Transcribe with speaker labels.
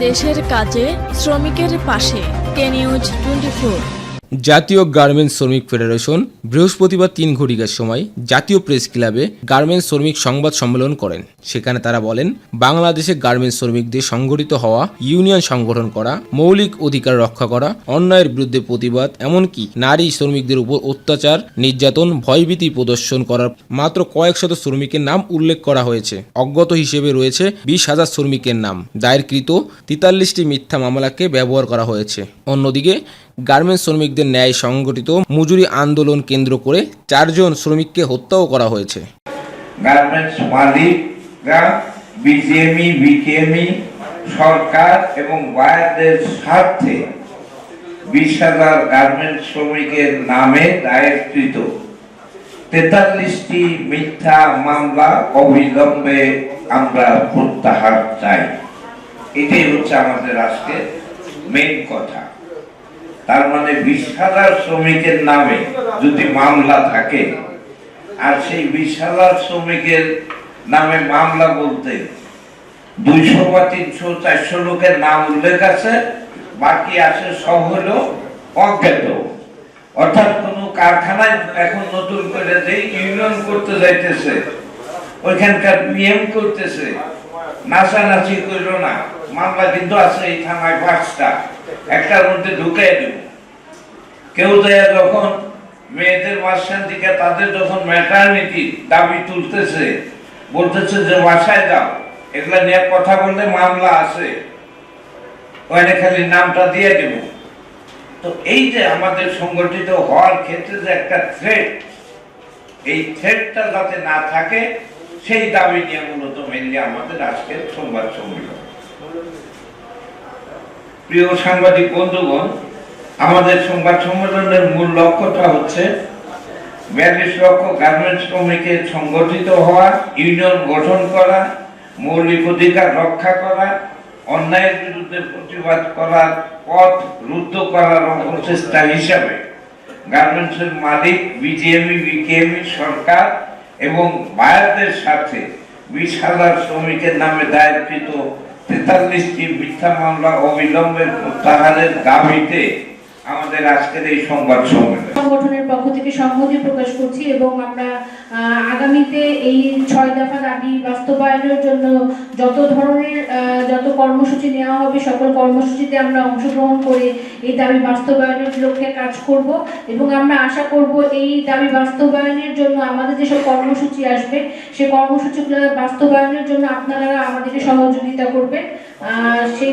Speaker 1: দেশের কাজে শ্রমিকের পাশে কে নিউজ টোয়েন্টি
Speaker 2: জাতীয় গার্মেন্টস শ্রমিক ফেডারেশন বৃহস্পতিবার তিন ঘটিকার সময় জাতীয় প্রেস ক্লাবে গার্মেন্টস শ্রমিক সংবাদ সম্মেলন করেন। সেখানে তারা বলেন, বাংলাদেশে গার্মেন্টস শ্রমিকদের সংগঠিত হওয়া, ইউনিয়ন সংগঠন করা, মৌলিক অধিকার রক্ষা করা, অন্যায়ের বিরুদ্ধে প্রতিবাদ, এমনকি নারী শ্রমিকদের উপর অত্যাচার, নির্যাতন, ভয়ভীতি প্রদর্শন করার মাত্র কয়েক শত শ্রমিকের নাম উল্লেখ করা হয়েছে। অজ্ঞত হিসেবে রয়েছে বিশ হাজার শ্রমিকের নাম। দায়েরকৃত তেতাল্লিশটি মিথ্যা মামলাকে ব্যবহার করা হয়েছে। অন্যদিকে গার্মেন্টস শ্রমিকদের ন্যায় সংগঠিত মজুরি আন্দোলন কেন্দ্র করে চারজন শ্রমিককে হত্যাও করা হয়েছে।
Speaker 3: গার্মেন্টস মালিকরা বিজিএমই বিকেএমই সরকার এবং বায়ারদের স্বার্থে বিশ হাজার গার্মেন্টস শ্রমিকের নামে দায়েরকৃত তেতাল্লিশটি মিথ্যা মামলা অবিলম্বে আমরা প্রত্যাহার চাই। এটাই হচ্ছে আমাদের আজকে মেন কথা। তার মানে বিশ হাজার শ্রমিকের নামে যদি মামলা থাকে, আর সেই বিশ হাজার শ্রমিকের নামে মামলা বলতে দুইশো বা তিনশো, চারশো লোকের নাম উল্লেখ আছে, বাকি আছে সব হলো অজ্ঞাত। অর্থাৎ কোন কারখানায় এখন নতুন করে যে ইউনিয়ন করতে যাইতেছে, ওইখানকার পিএম করতেছে, নাচানাচি করল না। মামলা কিন্তু আছে এই থানায় পাঁচটা একটার মধ্যে ঢুকাই দেব। কেউ দেয় যখন মেয়েদের মাঝখান থেকে তাদের যখন ম্যাটারনিটি দাবি তুলতেছে, বলতেছে যে বাসায় যাও, এগুলা নিয়ে কথা বললে মামলা আছে। ওখানে খালি নামটা দিয়ে দেব। তো এই যে আমাদের সংগঠিত হওয়ার ক্ষেত্রে যে একটা থ্রেট এই থ্রেটটা যাতে না থাকে, সেই দাবি নিয়ে মূলত মেনলি আমাদের আজকের সংবাদ সম্মেলন। প্রিয় সাংবাদিক বন্ধুগণ, আমাদের সংবাদ সম্মেলনের মূল লক্ষ্যটা হচ্ছে বিয়াল্লিশ লক্ষ গার্মেন্টস শ্রমিকের সংগঠিত হওয়া, ইউনিয়ন গঠন করা, মৌলিক অধিকার রক্ষা করা, অন্যায়ের বিরুদ্ধে প্রতিবাদ করার পথ রুদ্ধ করার প্রচেষ্টা হিসাবে গার্মেন্টসের মালিক, বিজিএমই, বিকেএমই সরকার এবং বায়ারদের সাথে বিশ হাজার শ্রমিকের নামে দায়েরকৃত তেতাল্লিশটি মিথ্যা মামলা অবিলম্বে প্রত্যাহারের দাবিতে আমাদের আজকের এই সংবাদ সম্মেলন।
Speaker 4: সংগঠনের পক্ষ থেকে সংহতি প্রকাশ করছি এবং আমরা আগামীতে এই ছয় দফা দাবি বাস্তবায়নের জন্য যত ধরনের যত কর্মসূচি নেওয়া হবে, সকল কর্মসূচিতে আমরা অংশগ্রহণ করে এই দাবি বাস্তবায়নের লক্ষ্যে কাজ করব এবং আমরা আশা করব এই দাবি বাস্তবায়নের জন্য আমাদের যেসব কর্মসূচি আসবে সেই কর্মসূচিগুলো বাস্তবায়নের জন্য আপনারা আমাদেরকে সহযোগিতা করবেন। সেই